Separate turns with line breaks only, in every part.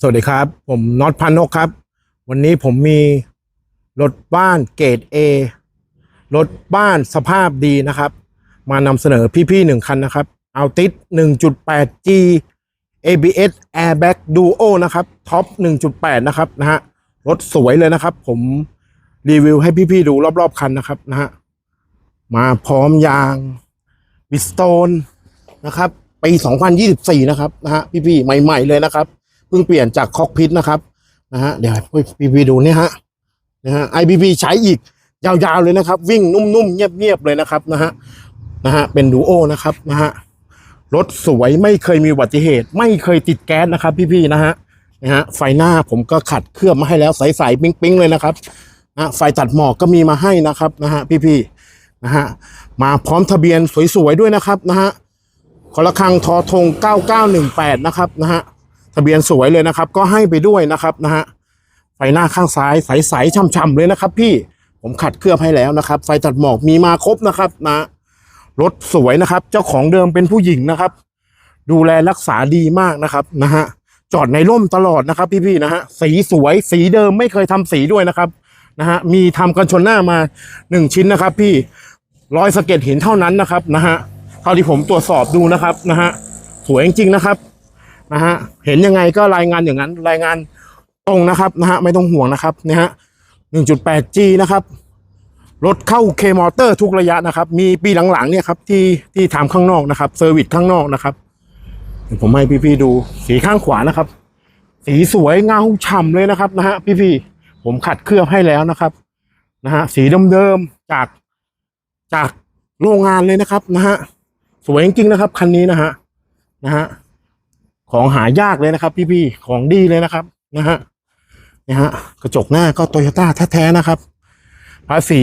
สวัสดีครับ ผมน็อตพันนกครับ วันนี้ผมมีรถบ้านเกรด A รถบ้านสภาพดีนะครับ มานำเสนอพี่ๆหนึ่งคันนะครับเอาติด 1.8G ABS Airbag Duo นะครับท็อป 1.8 นะครับนะฮะรถสวยเลยนะครับ ผมรีวิวให้พี่ๆดูรอบๆคันนะครับนะฮะมาพร้อมยางบิสโตนนะครับปี 2024 นะครับนะฮะพี่ๆใหม่ ๆ เลยนะครับ พิ่งเปลี่ยนจากคอกพิทนะครับนะฮะเดี๋ยวพี่พีดูเนี่ยฮะนะฮะไอพีพีใช้อีกยาวๆเลยนะครับ วิ่งนุ่มๆเงียบๆเลยนะครับนะฮะนะฮะเป็นดูโอนะครับนะฮะรถสวยไม่เคยมีอุบัติเหตุ ไม่เคยติดแก๊สนะครับ พี่ๆนะฮะนะฮะไฟหน้าผมก็ขัดเคลือบมาให้แล้วใสๆปิ๊งๆเลยนะครับนะไฟตัดหมอกก็มีมาให้นะครับนะฮะพี่ๆนะฮะมาพร้อมทะเบียนสวยๆด้วยนะครับนะฮะคอละครังทอทง 9918 นะครับนะฮะ ทะเบียนสวยเลยนะครับ ก็ให้ไปด้วยนะครับนะฮะไฟหน้าข้างซ้ายใสๆช่ำๆเลยนะครับ พี่ผมขัดเคลือบให้แล้วนะครับ ไฟตัดหมอกมีมาครบนะครับนะรถสวยนะครับ เจ้าของเดิมเป็นผู้หญิงนะครับ ดูแลรักษาดีมากนะครับนะฮะจอดในร่มตลอดนะครับ พี่ๆนะฮะสีสวยสีเดิมไม่เคยทำสีด้วยนะครับนะฮะมีทำกันชนหน้ามาหนึ่งชิ้นนะครับ พี่รอยสะเก็ดหินเท่านั้นนะครับนะฮะเท่าที่ผมตรวจสอบดูนะครับนะฮะสวยจริงๆนะครับ นะฮะเห็นยังไงก็รายงานอย่างนั้น รายงานตรงนะครับนะฮะไม่ต้องห่วงนะครับนะฮะ 1.8G นะครับรถเข้าเคมอเตอร์ทุกระยะนะครับ มีปีหลังๆเนี่ยครับที่ที่ทำข้างนอกนะครับเซอร์วิสข้างนอกนะครับผมให้พี่ๆดูสีข้างขวานะครับ สีสวยเงาฉ่ำเลยนะครับนะฮะพี่ๆผมขัดเคลือบให้แล้วนะครับนะฮะสีเดิมๆจากจากโรงงานเลยนะครับนะฮะสวยจริงๆนะครับ คันนี้นะฮะนะฮะ ของหายากเลยนะครับ พี่ๆของดีเลยนะครับนะฮะนะฮะกระจกหน้าก็โตโยต้าแท้ๆนะครับ ภาษี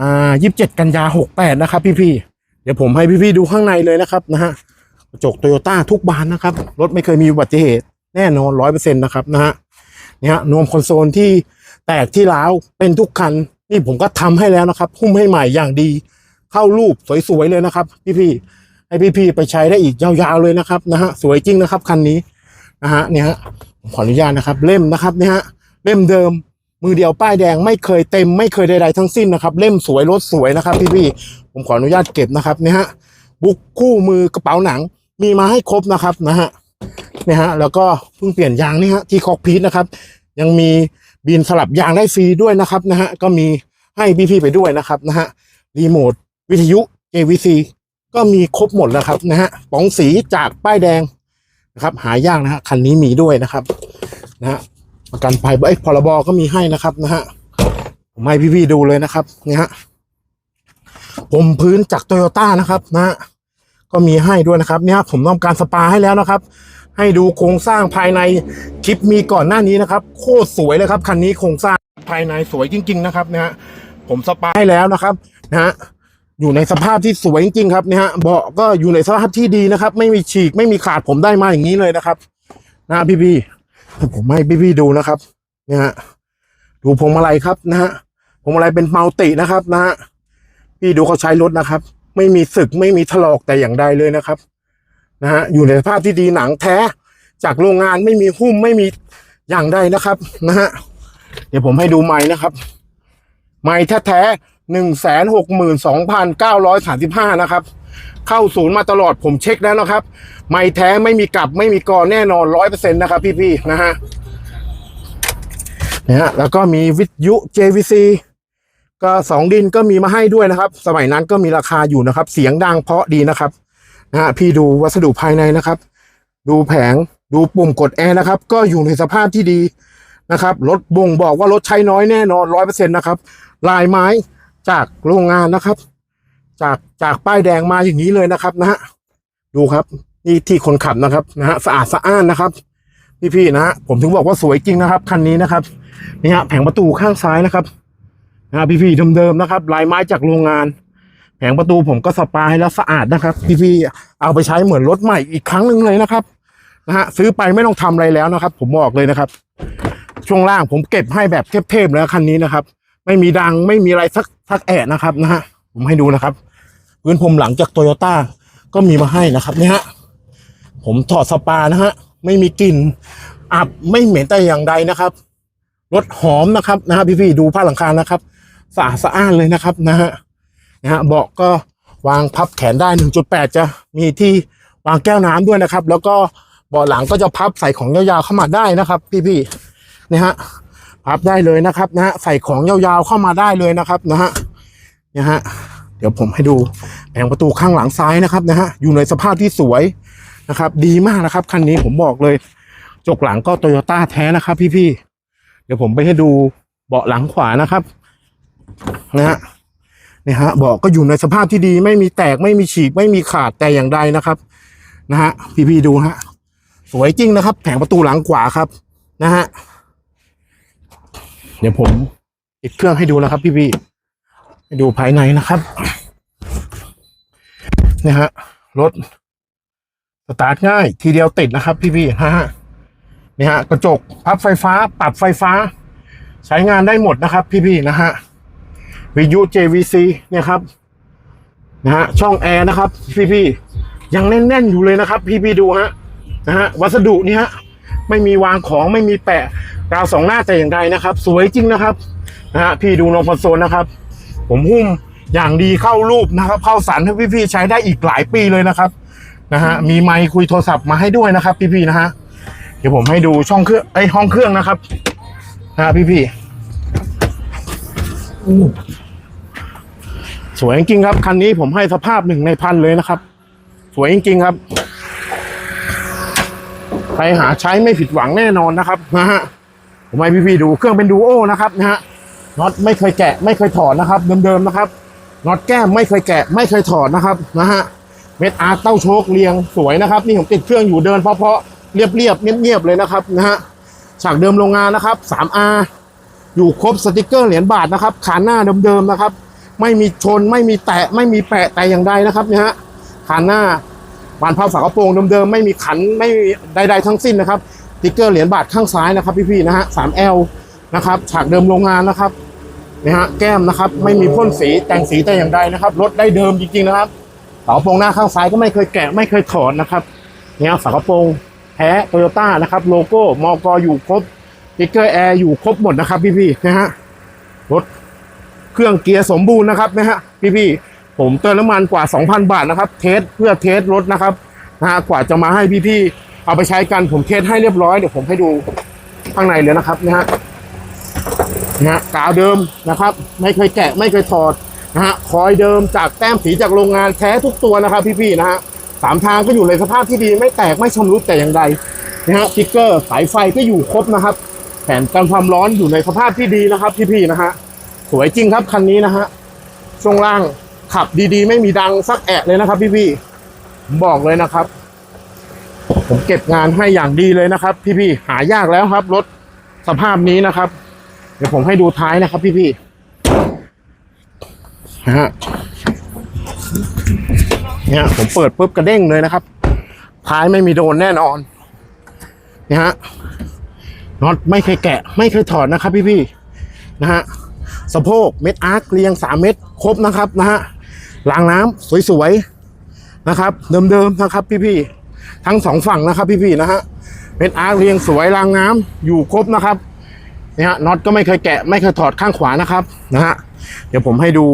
อ่ายี่สิบเจ็ดกันยาหกแปดนะครับ พี่ๆเดี๋ยวผมให้พี่ๆดูข้างในเลยนะครับนะฮะกระจกโตโยต้าทุกบานนะครับ รถไม่เคยมีอุบัติเหตุแน่นอนร้อยเปอร์เซ็นต์นะครับนะฮะเนี่ยฮะนวมคอนโซลที่แตกที่ร้าวเป็นทุกคันนี่ผมก็ทำให้แล้วนะครับ หุ้มให้ใหม่อย่างดี เข้ารูปสวยๆเลยนะครับ พี่ๆ ให้พี่ๆไปใช้ได้อีกยาวๆเลยนะครับนะฮะสวยจริงนะครับคันนี้นะฮะเนี่ยฮะผมขออนุญาตนะครับ เล่มนะครับเนี่ยฮะเล่มเดิมมือเดียวป้ายแดงไม่เคยเต็มไม่เคยใดๆทั้งสิ้นนะครับเล่มสวยรถสวยนะครับ พี่ๆผมขออนุญาตเก็บนะครับเนี่ยฮะบุกคู่มือกระเป๋าหนังมีมาให้ครบนะครับนะฮะเนี่ยฮะแล้วก็เพิ่งเปลี่ยนยางนี่ฮะที่คอกพีทนะครับ ยังมีบินสลับยางได้ฟรีด้วยนะครับนะฮะก็มีให้พี่ๆไปด้วยนะครับนะฮะรีโมทวิทยุ JVC ก็มีครบหมดแล้วครับนะฮะป๋องสีจากป้ายแดงนะครับ หายากนะฮะคันนี้มีด้วยนะครับนะฮะประกันภัยไอ้พรบก็มีให้นะครับนะฮะผมให้พี่ๆดูเลยนะครับเนี่ยฮะผมพื้นจากโตโยต้านะครับนะฮะก็มีให้ด้วยนะครับเนี่ยผมทำการสปาให้แล้วนะครับ ให้ดูโครงสร้างภายในคลิปมีก่อนหน้านี้นะครับ โคตรสวยเลยครับคันนี้โครงสร้างภายในสวยจริง ๆ นะครับนะฮะผมสปาให้แล้วนะครับนะฮะ อยู่ในสภาพที่สวยจริงๆครับเนี่ยฮะเบาะก็อยู่ในสภาพที่ดีนะครับ ไม่มีฉีกไม่มีขาดผมได้มาอย่างนี้เลยนะครับนะพี่พี่ผมให้พี่พี่ดูนะครับ เนี่ยฮะดูพวงมาลัยครับนะฮะพวงมาลัยเป็นมัลตินะครับนะฮะพี่ดูเขาใช้รถนะครับ ไม่มีสึกไม่มีถลอกแต่อย่างใดเลยนะครับนะฮะอยู่ในสภาพที่ดีหนังแท้ จากโรงงานไม่มีหุ้มไม่มีอย่างใดนะครับนะฮะเดี๋ยวผมให้ดูไม้นะครับ ไม้แท้ๆ หนึ่งแสนหกหมื่นสองพันเก้าร้อยสามสิบห้านะครับ เข้าศูนย์มาตลอดผมเช็คแล้วนะครับ ไม้แท้ไม่มีกลับไม่มีกอแน่นอนร้อยเปอร์เซ็นต์นะครับพี่ๆนะฮะนะฮะแล้วก็มีวิทยุ JVC ก็สองดินก็มีมาให้ด้วยนะครับ สมัยนั้นก็มีราคาอยู่นะครับ เสียงดังเพราะดีนะครับนะฮะพี่ดูวัสดุภายในนะครับ ดูแผงดูปุ่มกดแอร์นะครับ ก็อยู่ในสภาพที่ดีนะครับรถบ่งบอกว่ารถใช้น้อยแน่นอนร้อยเปอร์เซ็นต์นะครับ ลายไม้ จากโรงงานนะครับ จากจากป้ายแดงมาอย่างนี้เลยนะครับนะฮะดูครับ นี่ที่คนขับนะครับนะฮะสะอาดสะอ้านนะครับพี่ๆนะฮะผมถึงบอกว่าสวยจริงนะครับคันนี้นะครับนี่ฮะแผงประตูข้างซ้ายนะครับนะฮะพี่ๆเดิมๆนะครับ ลายไม้จากโรงงาน แผงประตูผมก็สปาให้แล้วสะอาดนะครับ พี่ๆเอาไปใช้เหมือนรถใหม่อีกครั้งหนึ่งเลยนะครับนะฮะซื้อไปไม่ต้องทำอะไรแล้วนะครับ ผมบอกเลยนะครับ ช่วงล่างผมเก็บให้แบบเทพๆแล้วคันนี้นะครับ ไม่มีดังไม่มีอะไรสักสักแอะนะครับนะฮะผมให้ดูนะครับพื้นผมหลังจากโตโยต้าก็มีมาให้นะครับเนี่ยฮะผมถอดสปานะฮะไม่มีกลิ่นอับไม่เหม็นแต่อย่างใดนะครับรถหอมนะครับนะฮะพี่ๆดูผ้าหลังคานะครับสะอาดสะอ้านเลยนะครับนะฮะนะฮะเบาะก็วางพับแขนได้ 1.8 จะมีที่วางแก้วน้ำด้วยนะครับ แล้วก็เบาะหลังก็จะพับใส่ของยาวๆเข้ามาได้นะครับ พี่ๆนะฮะ พับได้เลยนะครับนะฮะใส่ของยาวๆเข้ามาได้เลยนะครับนะฮะเนะฮะเดี๋ยวผมให้ดูแผงประตูข้างหลังซ้ายนะครับนะฮะอยู่ในสภาพที่สวยนะครับ ดีมากนะครับคันนี้ผมบอกเลยจกหลังก็โตโยต้าแท้นะครับ พี่ๆเดี๋ยวผมไปให้ดูเบาะหลังขวานะครับนะฮะนี่ฮะเบาะก็อยู่ในสภาพที่ดีไม่มีแตกไม่มีฉีกไม่มีขาดแต่อย่างใดนะครับนะฮะพี่ๆดูฮะสวยจริงนะครับ แผงประตูหลังขวาครับนะฮะ เดี๋ยวผมติดเครื่องให้ดูนะครับ พี่ๆให้ดูภายในนะครับนี่ฮะรถสตาร์ทง่าย ทีเดียวติดนะครับ พี่ๆนะฮะนี่ฮะกระจกพับไฟฟ้า ปรับไฟฟ้า ใช้งานได้หมดนะครับ พี่ๆนะฮะวิทยุ JVC เนี่ยครับนะฮะช่องแอร์นะครับ พี่ๆยังแน่นๆอยู่เลยนะครับ พี่ๆดูฮะนะฮะวัสดุนี่ฮะ ไม่มีวางของไม่มีแปะกาวสองหน้าแต่อย่างใดนะครับ สวยจริงนะครับนะฮะพี่ดูโนคอนโซลนะครับ ผมหุ้มอย่างดีเข้ารูปนะครับ เข้าสันให้พี่ๆใช้ได้อีกหลายปีเลยนะครับนะฮะมีไมค์คุยโทรศัพท์มาให้ด้วยนะครับ พี่ๆนะฮะเดี๋ยวผมให้ดูช่องเครื่องไอห้องเครื่องนะครับนะพี่พี่ๆสวยจริงครับคันนี้ผมให้สภาพหนึ่งในพันเลยนะครับ สวยจริงๆครับ รหาใช้ไม่ผิดหวังแน่นอนนะครับนะฮะผมให้พี่ๆดูเครื่องเป็นดูโอนะครับนะฮะน็อตไม่เคยแกะไม่เคยถอดนะครับ เดิมๆนะครับน็อตแก้มไม่เคยแกะไม่เคยถอดนะครับนะฮะเม็ดอาร์ตเต้าโชคเรียงสวยนะครับ นี่ผมติดเครื่องอยู่เดินเพาะๆเรียบๆเงียบๆเลยนะครับนะฮะฉากเดิมโรงงานนะครับ 3R อยู่ครบสติกเกอร์เหรียญบาทนะครับขานหน้าเดิมๆนะครับ ไม่มีชนไม่มีแตะไม่มีแปะแต่อย่างใดนะครับนะฮะขานหน้า บานพับฝากระโปรงเดิมๆไม่มีขันไม่มีใดๆทั้งสิ้นนะครับติ๊กเกอร์เหรียญบาทข้างซ้ายนะครับพี่ๆนะฮะ 3L นะครับฉากเดิมโรงงานนะครับนะฮะแก้มนะครับไม่มีพ่นสีแต่งสีแต่อย่างใดนะครับรถได้เดิมจริงๆนะครับฝากระโปรงหน้าข้างซ้ายก็ไม่เคยแกะไม่เคยถอดนะครับเนี่ยฝากระโปรงแท้โตโยต้านะครับโลโก้มอกอยู่ครบติ๊กเกอร์แอร์อยู่ครบหมดนะครับพี่ๆนะฮะรถเครื่องเกียร์สมบูรณ์นะครับนะฮะพี่ๆ ผมเติมน้ำมันกว่า 2,000 บาทนะครับ เทสเพื่อเทสรถนะครับนะฮะกว่าจะมาให้พี่ๆเอาไปใช้กันผมเทสให้เรียบร้อยเดี๋ยวผมให้ดูข้างในเลยนะครับนะฮะนะกาวเดิมนะครับ ไม่เคยแกะไม่เคยถอดนะฮะคอยเดิมจากแต้มสีจากโรงงานแท้ทุกตัวนะครับ พี่ๆนะฮะสามทางก็อยู่ในสภาพที่ดีไม่แตกไม่ชำรุดแต่อย่างใดนะฮะสติ๊กเกอร์สายไฟก็อยู่ครบนะครับแผนกันความร้อนอยู่ในสภาพที่ดีนะครับ พี่ๆนะฮะสวยจริงครับคันนี้นะฮะช่วงล่าง ขับดีๆ ไม่มีดังสักแอะเลยนะครับ พี่ๆผมบอกเลยนะครับ ผมเก็บงานให้อย่างดีเลยนะครับ พี่ๆหายากแล้วครับรถสภาพนี้นะครับ เดี๋ยวผมให้ดูท้ายนะครับ พี่ๆนะฮะเนี่ยผมเปิดปุ๊บกระเด้งเลยนะครับ ท้ายไม่มีโดนแน่นอนเนี่ยฮะน็อตไม่เคยแกะ ไม่เคยถอดนะครับ พี่ๆนะฮะสะโพกเม็ดอาร์คเรียงสามเม็ดครบนะครับนะฮะ รางน้ำสวยๆนะครับเดิมๆนะครับพี่ๆทั้งสองฝั่งนะครับ พี่ๆนะฮะเม็ดอาร์เรียงสวยรางน้ำอยู่ครบนะครับเนี่ยฮะน็อตก็ไม่เคยแกะไม่เคยถอดข้างขวานะครับนะฮะเดี๋ยวผมให้ดู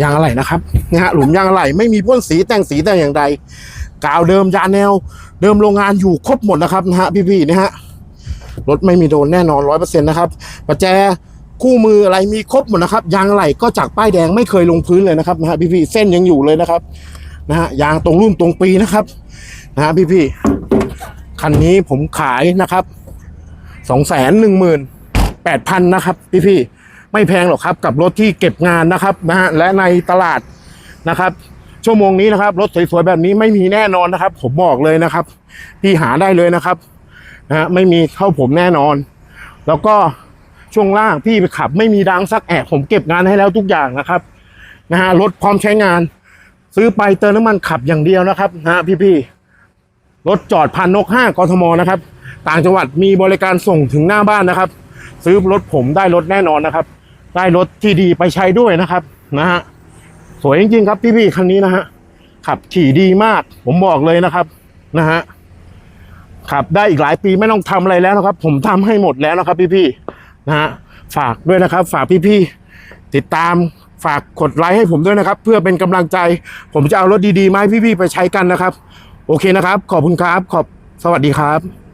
ยางอะไหล่นะครับนะฮะหลุมยางอะไหล่ไม่มีพ่นสีแต่งสีแต่อย่างใดกาวเดิมยาแนว เดิมโรงงานอยู่ครบหมดนะครับนะฮะพี่ๆนะฮะรถไม่มีโดนแน่นอนร้อยเปอร์เซ็นต์นะครับประแจ คู่มืออะไรมีครบหมดนะครับ ยางไหล่ก็จากป้ายแดงไม่เคยลงพื้นเลยนะครับนะฮะพี่ๆเส้นยังอยู่เลยนะครับนะฮะยางตรงรุ่นตรงปีนะครับนะฮะพี่ๆคันนี้ผมขายนะครับสองแสนหนึ่งหมื่นแปดพันนะครับพี่ๆไม่แพงหรอกครับกับรถที่เก็บงานนะครับนะฮะและในตลาดนะครับ ชั่วโมงนี้นะครับ รถสวยๆแบบนี้ไม่มีแน่นอนนะครับ ผมบอกเลยนะครับ พี่หาได้เลยนะครับนะฮะไม่มีเข้าผมแน่นอน แล้วก็ ช่วงล่างพี่ไปขับ ไม่มีดังสักแอะผมเก็บงานให้แล้วทุกอย่างนะครับนะฮะรถพร้อมใช้งาน ซื้อไปเติมน้ำมันขับอย่างเดียวนะครับนะฮะพี่ๆรถจอดพันนกห้ากทมนะครับ ต่างจังหวัดมีบริการส่งถึงหน้าบ้านนะครับ ซื้อรถผมได้รถแน่นอนนะครับ ได้รถที่ดีไปใช้ด้วยนะครับนะฮะสวยจริงๆครับพี่ๆคันนี้นะฮะขับขี่ดีมาก ผมบอกเลยนะครับนะฮะครับได้อีกหลายปีไม่ต้องทำอะไรแล้วนะครับ ผมทำให้หมดแล้วนะครับพี่ๆ นะฮะฝากด้วยนะครับ ฝากพี่ๆติดตามฝากกดไลค์ให้ผมด้วยนะครับ เพื่อเป็นกำลังใจ ผมจะเอารถดีๆมาให้พี่ๆไปใช้กันนะครับ โอเคนะครับ ขอบคุณครับ ขอบสวัสดีครับ